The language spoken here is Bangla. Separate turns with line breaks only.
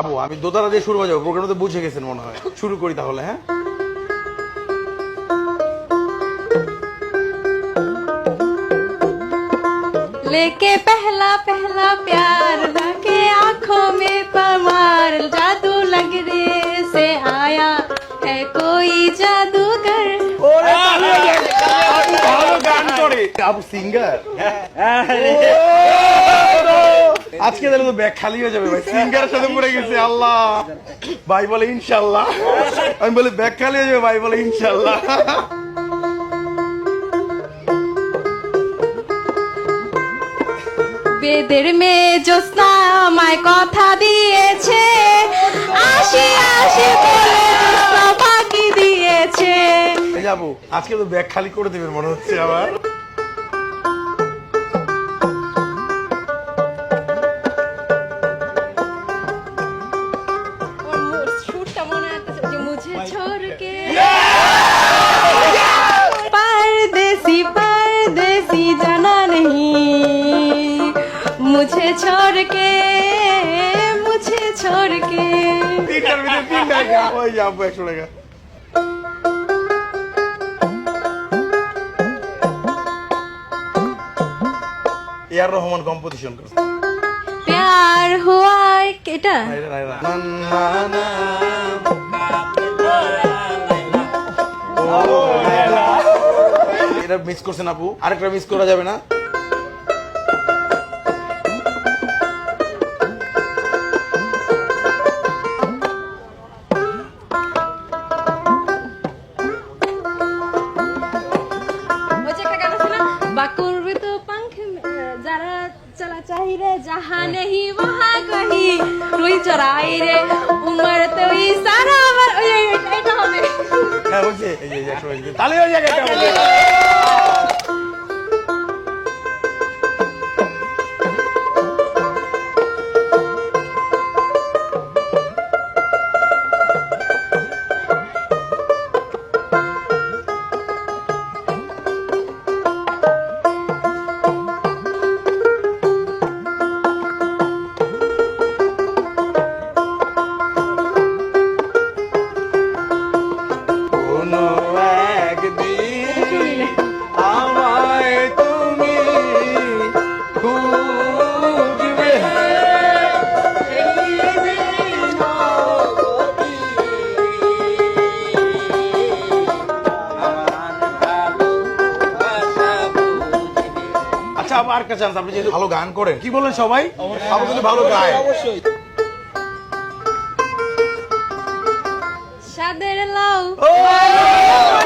আপু আমি দোতারা দিয়ে শুরু বাজাবো প্রোগ্রাম তো বুঝে গেছেন মনে হয় শুরু করি তাহলে হ্যাঁ
लेके पहला पहला प्यार लाके आंखों में पमार जादू लगने से आया है कोई जादूगर
ওরে তাহলে আপু ভালো গান করে আপু সিঙ্গার আজকে তাহলে তো ব্যাগ খালি হয়ে যাবে ভাই। সিঙ্গারের সাথে পড়ে গেছে আল্লাহ। ভাই বলে ইনশাল্লাহ আমি বলি ব্যাগ খালি হয়ে যাবে ভাই বলে ইনশাল্লাহ
বেদের মেয়ে জ্যোৎস্না আমায় কথা দিয়েছে। আসি আসি বলে জ্যোৎস্না ফাঁকি দিয়েছে।
যাব। আজকে তো ব্যাগ খালি করে দেবেন মনে হচ্ছে আবার
छोड़ के परदेसी परदेसी जाना नहीं मुझे छोड़ के मुझे छोड़ के
তিনটার ভিতরে তিন টাকা ওই যাবো একশো টাকা এ আর রহমান কম্পোজিশন করছে
प्यार हुआ এটা
রাইরা, রাইরা। না, এটা মিস করছেন আপু আরেকটা মিস করা যাবে না
ওই যে একটা গান আছে না বাকুর তো पंख में, जरा चला चाहिए रे जहाँ नहीं वहाँ कहीं रुई चराई रे उम्र तो ही सारा আমার ওই ওই, ওই, এটা হবে
হ্যাঁ বলছে এই যে, এই যে, একশো বাইশ দিন। তাহলে ওই জায়গায় আচ্ছা আবার কাছে আপনি যেহেতু ভালো গান করেন। কি বলেন সবাই? আপনি কিন্তু ভালো গায়।
সাদের